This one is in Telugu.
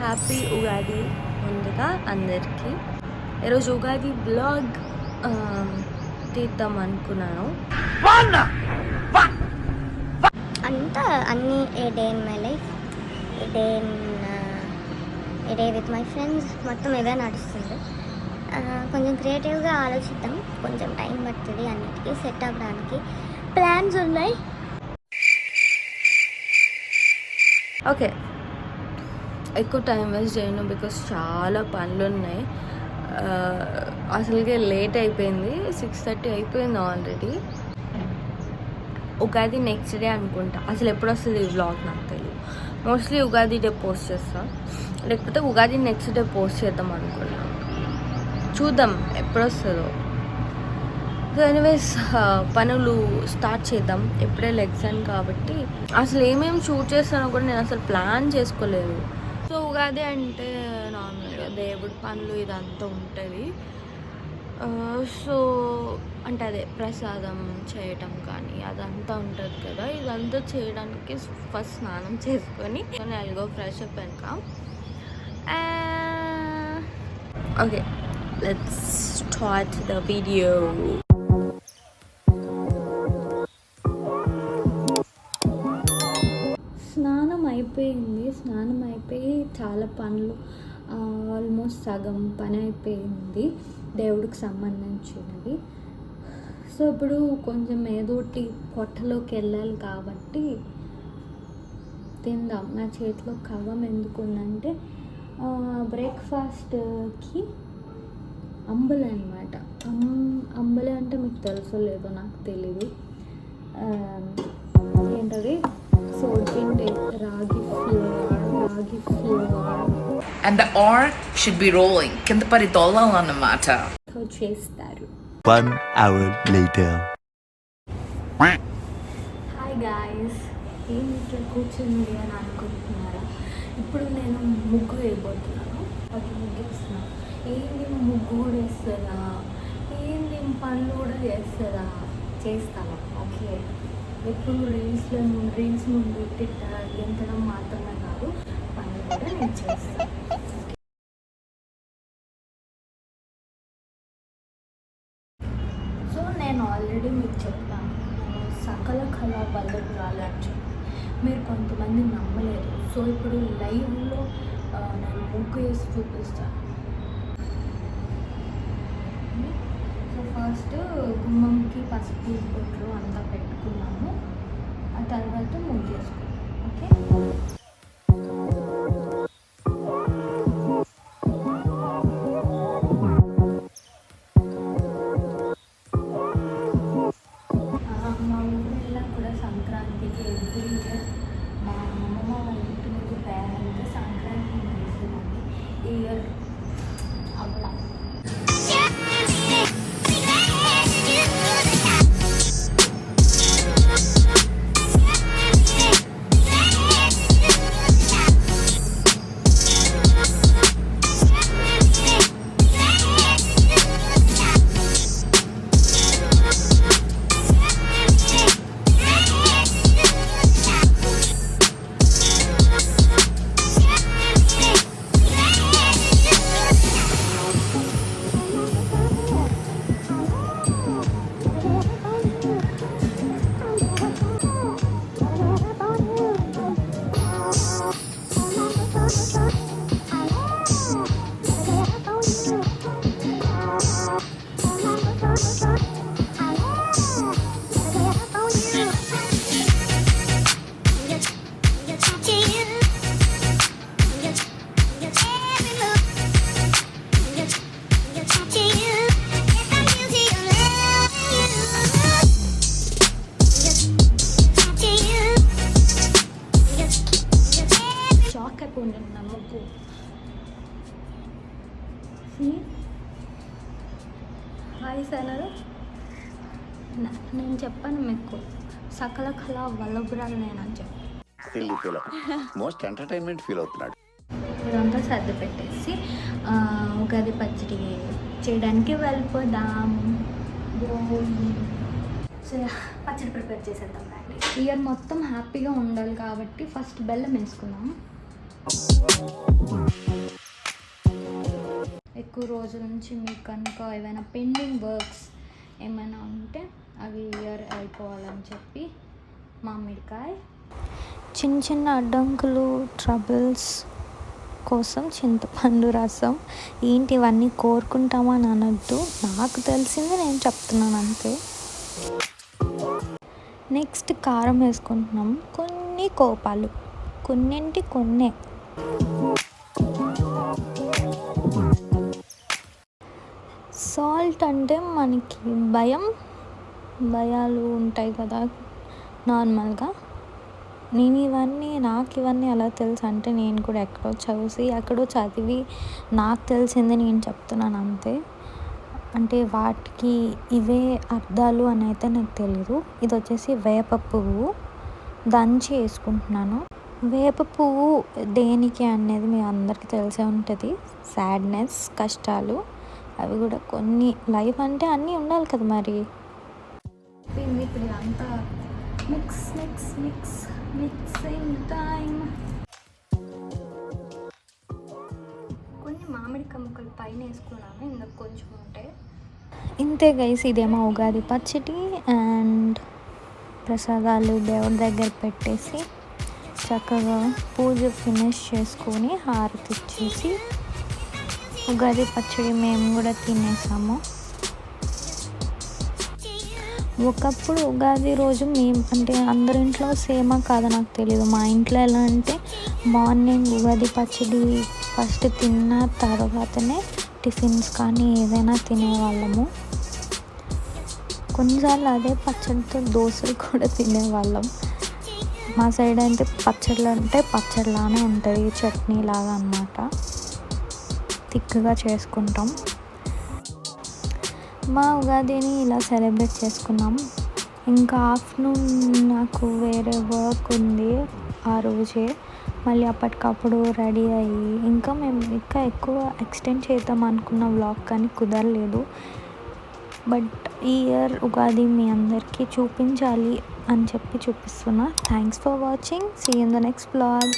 హ్యాపీ ఉగాది ముందుగా అందరికీ. ఈరోజు ఉగాది బ్లాగ్ తీద్దాం అనుకున్నాను. అంతా అన్ని a day in my life a day in a day with my friends మొత్తం ఇవే నడుస్తుంది. కొంచెం క్రియేటివ్గా ఆలోచిద్దాం. కొంచెం టైం పడుతుంది అన్నిటికీ సెట్ అవ్వడానికి ప్లాన్స్ ఉన్నాయి. ఓకే ఎక్కువ టైం వేస్ట్ చేయను బికాస్ చాలా పనులు ఉన్నాయి అసలుకే లేట్ అయిపోయింది. సిక్స్ థర్టీ అయిపోయింది ఆల్రెడీ. ఉగాది నెక్స్ట్ డే అనుకుంటా. అసలు ఎప్పుడు వస్తుంది ఈ వ్లాగ్ నాకు తెలియదు మోస్ట్లీ ఉగాది డే పోస్ట్ చేస్తా. లేకపోతే ఉగాది నెక్స్ట్ డే పోస్ట్ చేద్దాం అనుకున్నా. చూద్దాం ఎప్పుడు వస్తుందో. సో ఎనీవేస్ పనులు స్టార్ట్ చేద్దాం. ఎప్పుడే ఎగ్జామ్ కాబట్టి. అసలు ఏమేమి షూట్ చేస్తానో కూడా నేను అసలు ప్లాన్ చేసుకోలేదు. సో ఉగాది అంటే నార్మల్గా దేవుడి పనులు ఇదంతా ఉంటుంది. సో అంటే అదే ప్రసాదం చేయటం కానీ అదంతా ఉంటుంది కదా. ఇదంతా చేయడానికి ఫస్ట్ స్నానం చేసుకొని ఎల్గో ఫ్రెష్ అప్ వెనక okay let's start the video స్నానం అయిపోయింది. స్నానం అయిపోయి చాలా పనులు ఆల్మోస్ట్ సగం పని అయిపోయింది దేవుడికి సంబంధించినవి. సో ఇప్పుడు కొంచెం ఏదోటి పొట్టలోకి వెళ్ళాలి కాబట్టి తిందాం. నా చేతిలో కవ్వం ఎందుకుందంటే బ్రేక్ఫాస్ట్కి అంబలి అనమాట అంబలి అంటే మీకు తెలుసో లేదో నాకు తెలీదు. And the R should be rolling. కింద పడి దొల్లాలన్నమాట చేస్తారు One hour later. Hi guys ఏం ఇట్లా కూర్చుంది అని అనుకుంటున్నారా? ఇప్పుడు నేను ముగ్గు వేయబోతున్నాను. అది ముగ్గు వేస్తున్నాను ఏంది ముగ్గు కూడా వేస్తుందా? ఏంది పనులు కూడా చేస్తుందా చేస్తాను. ఓకే ఎప్పుడు రీల్స్లో రీల్స్ ముందు తిట్ట ఎంతడం మాత్రమే కాదు పనులు కూడా నేను చేస్తాను. ఆల్రెడీ మీకు చెప్పాను సకల కళ బల్లపురాలు అని చెప్పి మీరు కొంతమంది నమ్మలేదు సో ఇప్పుడు లైవ్లో నేను ముగ్గు వేసి చూపిస్తాను. సో ఫస్ట్ గుమ్మంకి పసుపు బొట్లు అంతా పెట్టుకున్నాము. ఆ తర్వాత ముగ్గు వేసుకున్నాం ఓకే? హాయ్ సనరు నేను చెప్పాను మీకు సకల కళ వల్లభురాలు నేనని చెప్పి మోస్ట్ ఎంటర్టైన్మెంట్ ఫీల్ అవుతున్నాడు ఇదంతా సర్ది పెట్టేసి ఉగాది పచ్చడి చేయడానికి వెళ్ళిపోదాం. సో పచ్చడి ప్రిపేర్ చేసేద్దాం రండి. ఇయర్ మొత్తం హ్యాపీగా ఉండాలి కాబట్టి ఫస్ట్ బెల్లం వేసుకుందాం. ఎక్కువ రోజుల నుంచి మీకు కనుక ఏమైనా పెండింగ్ వర్క్స్ ఏమైనా ఉంటే అవి ఇయర్ అయిపోవాలని చెప్పి మామిడికాయ. చిన్న చిన్న అడ్డంకులు ట్రబుల్స్ కోసం చింతపండు రసం ఏంటి ఇవన్నీ కోరుకుంటామని అనొద్దు. నాకు తెలిసింది నేను చెప్తున్నాను అంతే. నెక్స్ట్ కారం వేసుకుంటున్నాం. కొన్ని కోపాలు. కొన్నింటి కొన్నే. సాల్ట్ అంటే మనకి భయం భయాలు ఉంటాయి కదా నార్మల్గా. నేను ఇవన్నీ నాకు ఇవన్నీ ఎలా తెలుసు అంటే నేను కూడా ఎక్కడో చూసి ఎక్కడో చదివి నాకు తెలిసింది నేను చెప్తున్నాను అంతే. అంటే వాటికి ఇవే అర్థాలు అని అయితే నాకు తెలియదు ఇది వచ్చేసి వేప పువ్వు. దంచి వేసుకుంటున్నాను. వేప పువ్వు దేనికి అనేది మీ అందరికీ తెలిసే ఉంటుంది. సాడ్నెస్ కష్టాలు. అవి కూడా కొన్ని లైఫ్ అంటే అన్నీ ఉండాలి కదా మరి. ఇప్పుడు ఇదంతా? Mix mix mix mixing time కొన్ని మామిడికాయ ముక్కలు పైన వేసుకున్నాను ఇంకా కొంచెం ఉంటే. ఇంతే గైస్ ఇదేమో ఉగాది పచ్చడి అండ్ ప్రసాదాలు దేవుడి దగ్గర పెట్టేసి చక్కగా పూజ ఫినిష్ చేసుకొని హారతి ఇచ్చేసి ఉగాది పచ్చడి మేము కూడా తినేసాము. ఒకప్పుడు ఉగాది రోజు మేము అంటే అందరి ఇంట్లో సేమా కాదు నాకు తెలియదు మా ఇంట్లో ఎలా అంటే మార్నింగ్ ఉగాది పచ్చడి ఫస్ట్ తిన్న తర్వాతనే టిఫిన్స్ కానీ ఏదైనా తినేవాళ్ళము. కొన్నిసార్లు అదే పచ్చడితో దోశలు కూడా తినేవాళ్ళం. మా సైడ్ అయితే పచ్చళ్ళు అంటే పచ్చడిలానే ఉంటుంది చట్నీ లాగా అన్నమాట. థిక్గా చేసుకుంటాం. మా ఉగాదిని ఇలా సెలబ్రేట్ చేసుకున్నాం. ఇంకా ఆఫ్టర్నూన్ నాకు వేరే వర్క్ ఉంది ఆ రోజే. మళ్ళీ అప్పటికప్పుడు రెడీ అయ్యి ఇంకా మేము ఇంకా ఎక్కువ ఎక్స్టెండ్ చేద్దాం అనుకున్న వ్లాగ్ కానీ కుదరలేదు. బట్ ఈ ఇయర్ ఉగాది మీ అందరికీ చూపించాలి అని చెప్పి చూపిస్తున్నా. Thanks for watching. See in the next blog